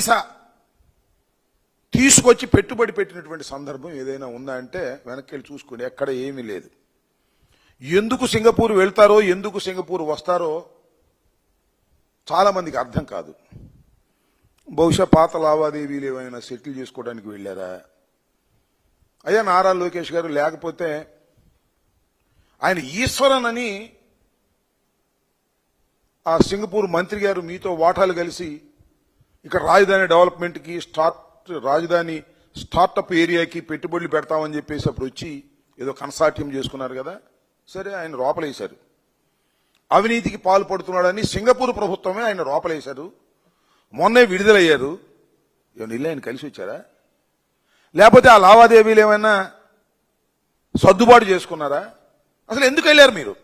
పైసా తీసుకొచ్చి పెట్టుబడి పెట్టినటువంటి సందర్భం ఏదైనా ఉందా అంటే వెనక్కి వెళ్ళి చూసుకోండి ఎక్కడ ఏమీ లేదు. ఎందుకు సింగపూర్ వెళ్తారో ఎందుకు సింగపూర్ వస్తారో చాలామందికి అర్థం కాదు. బహుశా పాత లావాదేవీలు ఏమైనా సెటిల్ చేసుకోవడానికి వెళ్ళారా? అయ్యా నారా లోకేష్ గారు లేకపోతే ఆయన ఈశ్వరన్ అని ఆ సింగపూర్ మంత్రి గారు మీతో వాటాలు కలిసి ఇక్కడ రాజధాని డెవలప్మెంట్కి స్టార్ట్ రాజధాని స్టార్టప్ ఏరియాకి పెట్టుబడులు పెడతామని చెప్పేసి అప్పుడు వచ్చి ఏదో కన్సార్టియం చేసుకున్నారు కదా. సరే ఆయన లోపలేశారు అవినీతికి పాల్పడుతున్నాడని సింగపూర్ ప్రభుత్వమే ఆయన లోపలేశారు మొన్నే విడుదలయ్యారు. ఏమైనా ఇల్లు ఆయన కలిసి వచ్చారా? లేకపోతే ఆ లావాదేవీలు ఏమైనా సర్దుబాటు చేసుకున్నారా? అసలు ఎందుకు వెళ్ళారు మీరు?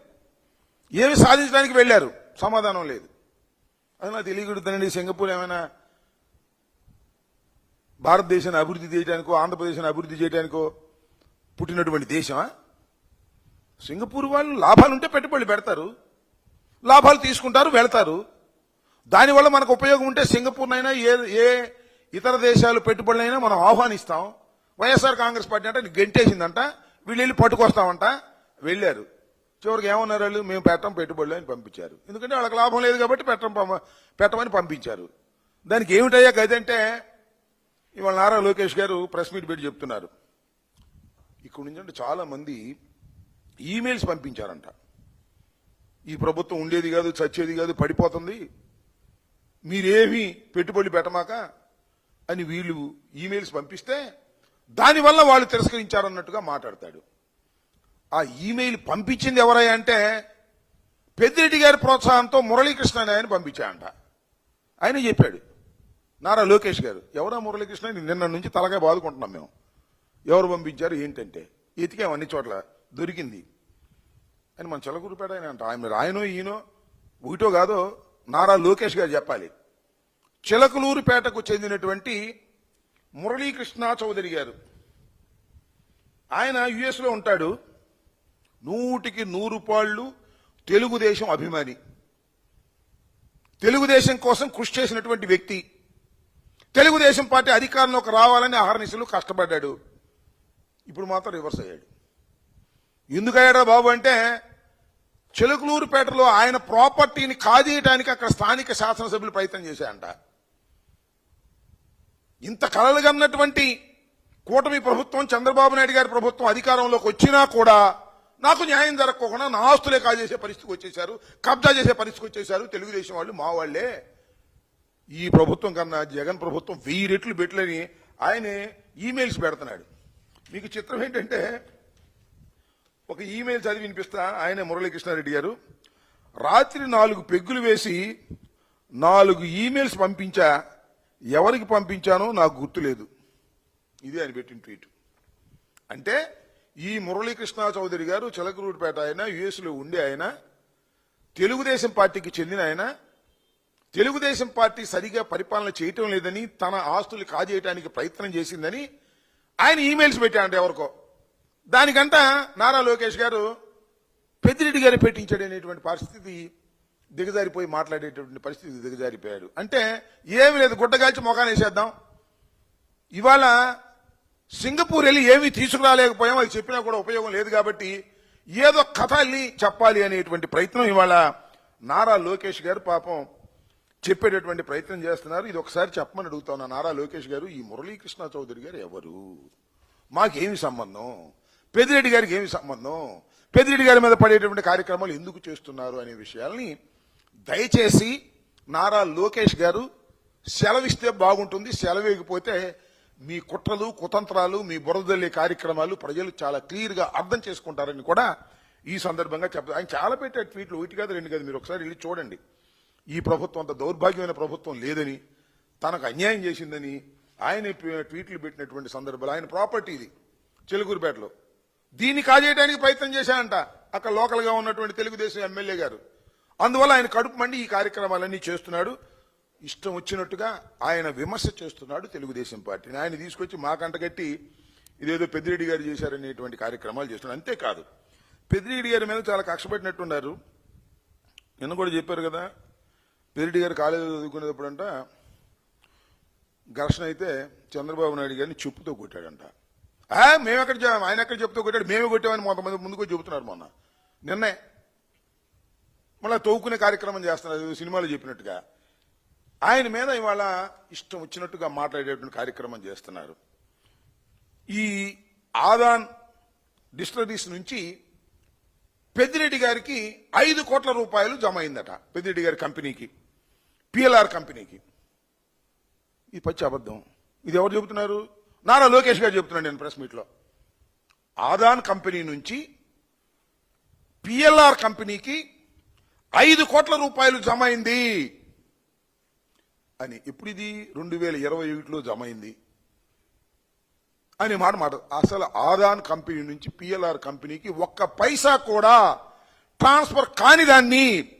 ఏమి సాధించడానికి వెళ్ళారు? సమాధానం లేదు. అది నాకు తెలియకూడదండి సింగపూర్ ఏమైనా భారతదేశాన్ని అభివృద్ధి చేయడానికో ఆంధ్రప్రదేశ్ని అభివృద్ధి చేయడానికో పుట్టినటువంటి దేశమా? సింగపూర్ వాళ్ళు లాభాలు ఉంటే పెట్టుబడులు పెడతారు. లాభాలు తీసుకుంటారు వెళతారు. దానివల్ల మనకు ఉపయోగం ఉంటే సింగపూర్నైనా ఏ ఏ ఇతర దేశాలు పెట్టుబడులైనా మనం ఆహ్వానిస్తాం. వైఎస్ఆర్ కాంగ్రెస్ పార్టీ అంటే గెంటేసిందంట వీళ్ళు వెళ్ళి పట్టుకొస్తామంట వెళ్ళారు. చివరికి ఏమన్నారు వాళ్ళు? మేము పెట్టం పెట్టుబడులు అని పంపించారు. ఎందుకంటే వాళ్ళకి లాభం లేదు కాబట్టి పెట్టం పెట్టమని పంపించారు. దానికి ఏమిటయ్యా గదంటే ఇవాళ నారా లోకేష్ గారు ప్రెస్ మీట్ పెట్టి చెప్తున్నారు. ఇక్కడ నుంచి అంటే చాలా మంది ఈమెయిల్స్ పంపించారంట. ఈ ప్రభుత్వం ఉండేది కాదు చచ్చేది కాదు పడిపోతుంది. మీరేమీ పెట్టుబడి పెట్టమాక అని వీళ్ళు ఈమెయిల్స్ పంపిస్తే దానివల్ల వాళ్ళు తిరస్కరించారన్నట్టుగా మాట్లాడతాడు. ఆ ఈమెయిల్ పంపించింది ఎవరయ్యా అంటే పెద్దిరెడ్డి గారి ప్రోత్సాహంతో మురళీకృష్ణ ఆయన పంపించాయంట. ఆయన చెప్పాడు నారా లోకేష్ గారు ఎవరా మురళీకృష్ణ? నిన్న నుంచి తలగా బాదుకుంటున్నాం మేము. ఎవరు పంపించారు ఏంటంటే? ఎతికాం అన్ని చోట్ల దొరికింది. అని మన చిలకూరుపేట ఆయన అంట. ఆయన రాయనో ఈయనో ఒకటో కాదో నారా లోకేష్ గారు చెప్పాలి. చిలకలూరుపేటకు చెందినటువంటి మురళీకృష్ణ చౌదరి గారు. ఆయన యుఎస్లో ఉంటాడు. నూటికి నూరు పాళ్ళు తెలుగుదేశం అభిమాని. తెలుగుదేశం కోసం కృషి చేసినటువంటి వ్యక్తి. తెలుగుదేశం పార్టీ అధికారంలోకి రావాలని ఆహర్నిశలు కష్టపడ్డాడు. ఇప్పుడు మాత్రం రివర్స్ అయ్యాడు. ఎందుకు అయ్యాడా బాబు అంటే చిలుకలూరుపేటలో ఆయన ప్రాపర్టీని కాజేయడానికి అక్కడ స్థానిక శాసనసభ్యులు ప్రయత్నం చేశాయంట. ఇంత కలలుగన్నటువంటి కూటమి ప్రభుత్వం చంద్రబాబు నాయుడు గారి ప్రభుత్వం అధికారంలోకి వచ్చినా కూడా నాకు న్యాయం జరగకుండా నా ఆస్తులే కాజేసే పరిస్థితికి వచ్చేశారు కబ్జా చేసే పరిస్థితికి వచ్చేశారు తెలుగుదేశం వాళ్ళు మా వాళ్ళే ఈ ప్రభుత్వం కన్నా జగన్ ప్రభుత్వం వెయ్యి రెట్లు పెట్టలేని ఆయనే ఈమెయిల్స్ పెడుతున్నాడు. మీకు చిత్రం ఏంటంటే ఒక ఈమెయిల్ చదివి వినిపిస్తా ఆయన మురళీకృష్ణారెడ్డి గారు. రాత్రి నాలుగు పెగ్గులు వేసి నాలుగు ఈమెయిల్స్ పంపించా ఎవరికి పంపించానో నాకు గుర్తులేదు. ఇది ఆయన పెట్టిన ట్వీట్. అంటే ఈ మురళీకృష్ణ చౌదరి గారు చిలకరూడిపేట ఆయన యుఎస్లో ఉండే ఆయన తెలుగుదేశం పార్టీకి చెందిన ఆయన తెలుగుదేశం పార్టీ సరిగా పరిపాలన చేయటం లేదని తన ఆస్తులు కాజేయడానికి ప్రయత్నం చేసిందని ఆయన ఈమెయిల్స్ పెట్టాడంట ఎవరికో. దానికంట నారా లోకేష్ గారు పెద్దిరెడ్డి గారు పెట్టించాడు అనేటువంటి పరిస్థితి దిగజారిపోయి మాట్లాడేటువంటి పరిస్థితి దిగజారిపోయాడు. అంటే ఏమి లేదు గుడ్డగాల్చి మొఖాన్ని వేసేద్దాం. ఇవాళ సింగపూర్ వెళ్ళి ఏమీ తీసుకురాలేకపోయాం అది చెప్పినా కూడా ఉపయోగం లేదు కాబట్టి ఏదో కథ చెప్పాలి అనేటువంటి ప్రయత్నం ఇవాళ నారా లోకేష్ గారు పాపం చెప్పేటటువంటి ప్రయత్నం చేస్తున్నారు. ఇది ఒకసారి చెప్పమని అడుగుతాను. నారా లోకేష్ గారు ఈ మురళీకృష్ణ చౌదరి గారు ఎవరు? మాకేమి సంబంధం? పెద్దిరెడ్డి గారికి ఏమి సంబంధం? పెద్దిరెడ్డి గారి మీద పడేటువంటి కార్యక్రమాలు ఎందుకు చేస్తున్నారు అనే విషయాల్ని దయచేసి నారా లోకేష్ గారు సెలవిస్తే బాగుంటుంది. సెలవేయకపోతే మీ కుట్రలు కుతంత్రాలు మీ బురదల్లే కార్యక్రమాలు ప్రజలు చాలా క్లియర్గా అర్థం చేసుకుంటారని కూడా ఈ సందర్భంగా చెప్తారు ఆయన చాలా పెట్టే ట్వీట్లు. ఒకటి కాదు రెండు కాదు మీరు ఒకసారి వెళ్ళి చూడండి. ఈ ప్రభుత్వం అంత దౌర్భాగ్యమైన ప్రభుత్వం లేదని తనకు అన్యాయం చేసిందని ఆయన ట్వీట్లు పెట్టినటువంటి సందర్భాలు ఆయన ప్రాపర్టీ ఇది చెలుగురుపేటలో. దీన్ని కాజేయడానికి ప్రయత్నం చేశానంట అక్కడ లోకల్గా ఉన్నటువంటి తెలుగుదేశం ఎమ్మెల్యే గారు. అందువల్ల ఆయన కడుపు మండి ఈ కార్యక్రమాలన్నీ చేస్తున్నాడు. ఇష్టం వచ్చినట్టుగా ఆయన విమర్శ చేస్తున్నాడు తెలుగుదేశం పార్టీని. ఆయన తీసుకొచ్చి మా కంటగట్టి ఇదేదో పెద్దిరెడ్డి గారు చేశారనేటువంటి కార్యక్రమాలు చేస్తున్నాడు. అంతేకాదు పెద్దిరెడ్డి గారి మీద చాలా కష్టపడినట్టున్నారు నిన్న కూడా చెప్పారు కదా పెదిరెడ్డి గారు కాలేజీలో చదువుకునేటప్పుడు అంట ఘర్షణ అయితే చంద్రబాబు నాయుడు గారిని చెప్పుతో కొట్టాడంట. మేము ఎక్కడ ఆయన ఎక్కడ చెప్తూ కొట్టాడు? మేమే కొట్టామని కొంతమంది ముందుకు చెబుతున్నారు మొన్న. నిన్నే. మళ్ళీ తవ్వుకునే కార్యక్రమం చేస్తున్నారు సినిమాలో చెప్పినట్టుగా. ఆయన మీద ఇవాళ ఇష్టం వచ్చినట్టుగా మాట్లాడేటువంటి కార్యక్రమం చేస్తున్నారు. ఈ ఆదాన్ డిస్టరీస్ నుంచి పెద్దిరెడ్డి గారికి ఐదు కోట్ల రూపాయలు జమ అయిందట పెద్దిరెడ్డి గారి కంపెనీకి. పిఎల్ఆర్ కంపెనీకి ఇది పచ్చి అబద్ధం. ఇది ఎవరు చెబుతున్నారు? నారా లోకేష్ గారు చెబుతున్నాడు నేను ప్రెస్ మీట్లో. ఆదాన్ కంపెనీ నుంచి పిఎల్ఆర్ కంపెనీకి ఐదు కోట్ల రూపాయలు జమ అయింది అని. ఇప్పుడు ఇది? రెండు వేల ఇరవై ఒకటిలో జమ అయింది అని మాట మాట. అసలు ఆదాన్ కంపెనీ నుంచి పిఎల్ఆర్ కంపెనీకి ఒక్క పైసా కూడా ట్రాన్స్ఫర్ కాని దాన్ని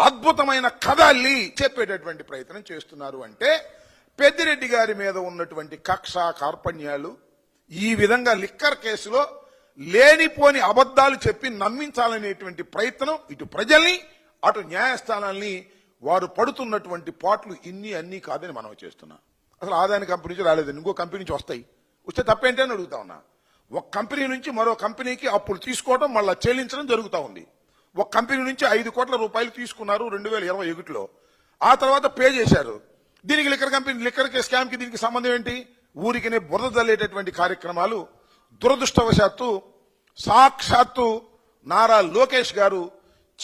అద్భుతమైన కథల్ని చెప్పేటటువంటి ప్రయత్నం చేస్తున్నారు అంటే పెద్దిరెడ్డి గారి మీద ఉన్నటువంటి కక్ష కార్పణ్యాలు ఈ విధంగా లిక్కర్ కేసులో లేనిపోని అబద్ధాలు చెప్పి నమ్మించాలనేటువంటి ప్రయత్నం ఇటు ప్రజల్ని అటు న్యాయస్థానాల్ని వారు పడుతున్నటువంటి పాట్లు ఇన్ని అన్నీ కాదని మనం చేస్తున్నాం. అసలు ఆదాయ కంపెనీ నుంచి రాలేదండి. ఇంకో కంపెనీ నుంచి వస్తాయి. వస్తే తప్పేంటి అని అడుగుతా ఉన్నా. ఒక కంపెనీ నుంచి మరో కంపెనీకి అప్పులు తీసుకోవడం మళ్ళీ చెల్లించడం జరుగుతూ ఉంది. ఒక కంపెనీ నుంచి ఐదు కోట్ల రూపాయలు తీసుకున్నారు రెండు వేల ఇరవై ఒకటిలో. ఆ తర్వాత పే చేశారు. దీనికి లిక్కర్ కంపెనీ లిక్కర్ స్కామ్కి దీనికి సంబంధం ఏంటి? ఊరికినే బురద జల్లేటటువంటి కార్యక్రమాలు దురదృష్టవశాత్తు సాక్షాత్తు నారా లోకేష్ గారు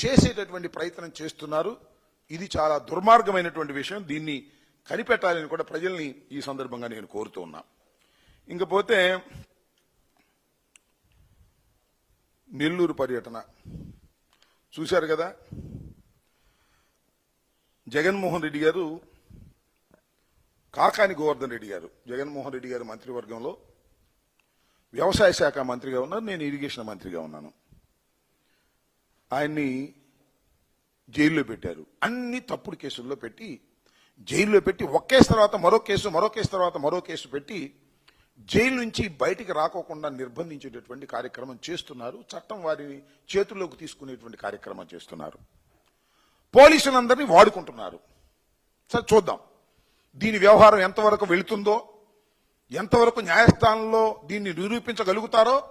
చేసేటటువంటి ప్రయత్నం చేస్తున్నారు. ఇది చాలా దుర్మార్గమైనటువంటి విషయం. దీన్ని కనిపెట్టాలని కూడా ప్రజల్ని ఈ సందర్భంగా నేను కోరుతూ ఉన్నా. ఇంకపోతే నెల్లూరు పర్యటన. చూశారు కదా? జగన్మోహన్ రెడ్డి గారు కాకాని గోవర్ధన్ రెడ్డి గారు జగన్మోహన్ రెడ్డి గారు మంత్రివర్గంలో వ్యవసాయ శాఖ మంత్రిగా ఉన్నారు నేను ఇరిగేషన్ మంత్రిగా ఉన్నాను. ఆయన్ని జైల్లో పెట్టారు. అన్ని తప్పుడు కేసుల్లో పెట్టి జైల్లో పెట్టి ఒక కేసు తర్వాత మరో కేసు మరో కేసు తర్వాత మరో కేసు పెట్టి జైలు నుంచి బయటికి రాకోకుండా నిర్బంధించేటటువంటి కార్యక్రమం చేస్తున్నారు. చట్టం వారిని చేతుల్లోకి తీసుకునేటువంటి కార్యక్రమం చేస్తున్నారు. పోలీసులందరినీ వాడుకుంటున్నారు. సరే చూద్దాం. దీని వ్యవహారం ఎంతవరకు వెళుతుందో ఎంతవరకు న్యాయస్థానంలో దీన్ని నిరూపించగలుగుతారో